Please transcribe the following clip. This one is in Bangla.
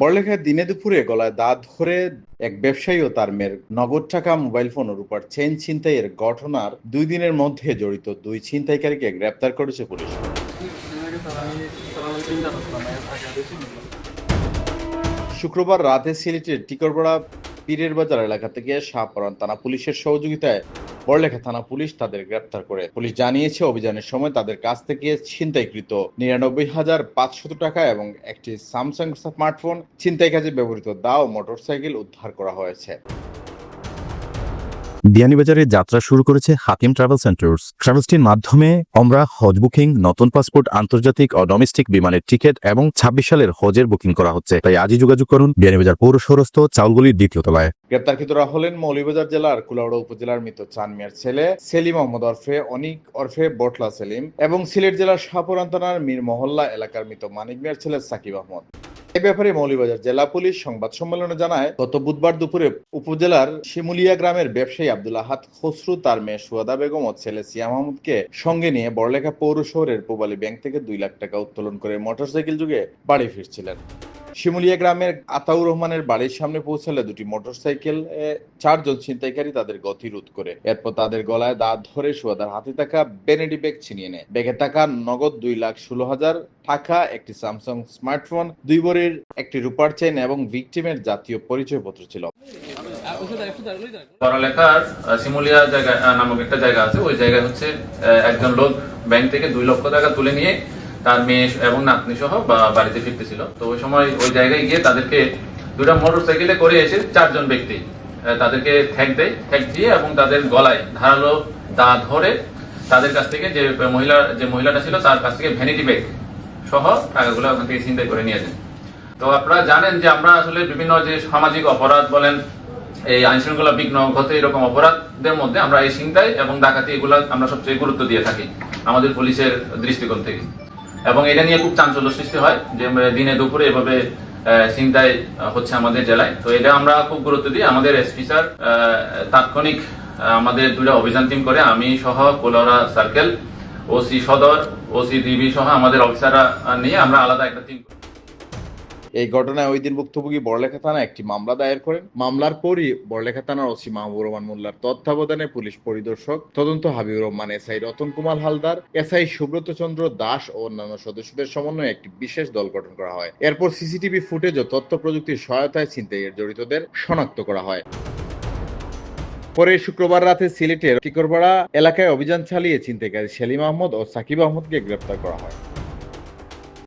বড়লেখায় দিনে দুপুরে গলায় দাঁত ধরে এক ব্যবসায়ী ও তার মেয়ের নগদ টাকা মোবাইল ফোন ও রূপার চেন ছিনতাইয়ের ঘটনার দুই দিনের মধ্যে জড়িত দুই ছিনতাইকারীকে গ্রেপ্তার করেছে পুলিশ। শুক্রবার রাতে সিলেটের টিকরপাড়া পীরের বাজার এলাকা থেকে শাহপরান থানা পুলিশের সহযোগিতায় বড়লেখা থানা পুলিশ তাদের গ্রেপ্তার করে। পুলিশ জানিয়েছে, অভিযানের সময় তাদের কাছ থেকে ছিনতাইকৃত নিরানব্বই হাজার পাঁচশত টাকা এবং একটি স্যামসাং স্মার্টফোন ছিনতাই কাজে ব্যবহৃত দাও মোটরসাইকেল উদ্ধার করা হয়েছে। বিয়ানীবাজারে যাত্রা শুরু করেছে হাকিম ট্রাভেল সেন্টার্স। ট্রাভেলসটির মাধ্যমে আমরা হজ বুকিং, নতুন পাসপোর্ট, আন্তর্জাতিক ও ডোমেস্টিক বিমানের টিকিট এবং ছাব্বিশ সালের হজের বুকিং করা হচ্ছে। তাই আজই যোগাযোগ করুন বিয়ানীবাজার পৌর শহরস্থ চাউলগুলির দ্বিতীয় তলায়। গ্রেপ্তারকৃতরা হলেন মৌলভীবাজার জেলার কুলাউড়া উপজেলার মৃত চান মিয়ার ছেলে সেলিম মোহাম্মদ অরফে অনিক ওরফে বটলা সেলিম এবং সিলেট জেলার শাহপুরান থানার মীর মহল্লা এলাকার মৃত মানিক মিয়ার ছেলে সাকিব আহমদ। এ ব্যাপারে মৌলভীবাজার জেলা পুলিশ সংবাদ সম্মেলনে জানায়, গত বুধবার দুপুরে উপজেলার শিমুলিয়া গ্রামের ব্যবসায়ী আব্দুল আহাত খসরু, তার মেয়ে সুয়াদা বেগম ও ছেলে সিয়াম মাহমুদকে সঙ্গে নিয়ে বড়লেখা পৌর শহরের পূবালী ব্যাংক থেকে দুই লাখ টাকা উত্তোলন করে মোটরসাইকেল যুগে বাড়ি ফিরছিলেন। শিমুলিয়া গ্রামের আতাউর রহমানের বাড়ির সামনে পৌঁছালে দুটি মোটরসাইকেল চারজন ছিনতাইকারী তাদের গতি রোধ করে। এরপর তাদের গলায় দাঁত ধরে সুয়াদার হাতে থাকা বেনেডি ব্যাগ ছিনিয়ে নেয়। ব্যাগে থাকা নগদ দুই লাখ ষোলো হাজার টাকা একটি স্যামসাং স্মার্টফোন, দুই বরের একটি রূপার চেন এবং ভিকটিমের জাতীয় পরিচয়পত্র ছিল। পড়ালেখার শিমুলিয়া জায়গা নামক একটা জায়গা আছে। ওই জায়গায় হচ্ছে একজন লোক ব্যাংক থেকে দুই লক্ষ টাকা তুলে নিয়ে তার মেয়ে এবং নাতনি সহ বাড়িতে ফিরতেছিল। তো ওই সময় ওই জায়গায় গিয়ে তাদেরকে দুটা মোটর সাইকেলে করে এসে চারজন ব্যক্তি তাদেরকে ঠেক দেয় ঠেক দিয়ে এবং তাদের গলায় ধারালো দা ধরে তাদের কাছ থেকে যে মহিলা, যে মহিলাটা ছিল তার কাছ থেকে ভ্যানিটি ব্যাগ সহ টাকাগুলো ওখান থেকে চিন্তাই করে নিয়ে যায় তো আপনারা জানেন যে আমরা আসলে বিভিন্ন যে সামাজিক অপরাধ বলেন, এই আইন শৃঙ্খলা বিঘ্ন ঘটে এরকম অপরাধদের মধ্যে আমরা এই চিন্তায় এবং ডাকাতি এগুলো আমরা সবচেয়ে গুরুত্ব দিয়ে থাকি আমাদের পুলিশের দৃষ্টিকোণ থেকে। এবং এটা নিয়ে খুব চাঞ্চল্য সৃষ্টি হয় যে দিনে দুপুরে এভাবে চিন্তায় হচ্ছে আমাদের জেলায়। তো এটা আমরা খুব গুরুত্ব দিই। আমাদের এসপি স্যার তাৎক্ষণিক আমাদের দুটা অভিযান টিম করে। আমি সহ Kalaroa circle OC Sadar OC DB সহ আমাদের অফিসাররা নিয়ে আমরা আলাদা একটা টিম এই ঘটনায় ওই দিন ভুক্তভোগী বড়লেখা থানায় একটি মামলা দায়ের করেন। মামলার পরই বড়লেখা থানার ওসি মাহবুব রহমান মোল্লার তত্ত্বাবধানে পুলিশ পরিদর্শক তদন্ত হাবিবুর রহমান, এসআই রতন কুমার হালদার, এসআই সুব্রত চন্দ্র দাস ও অন্যান্য সদস্যদের সমন্বয়ে একটি বিশেষ দল গঠন করা হয়। এরপর সিসিটিভি ফুটেজ ও তথ্য প্রযুক্তির সহায়তায় ছিনতাইয়ের জড়িতদের শনাক্ত করা হয়। পরে শুক্রবার রাতে সিলেটের টিকরপাড়া এলাকায় অভিযান চালিয়ে ছিনতাইকারী সেলিম আহমদ ও সাকিব আহমদকে গ্রেপ্তার করা হয়।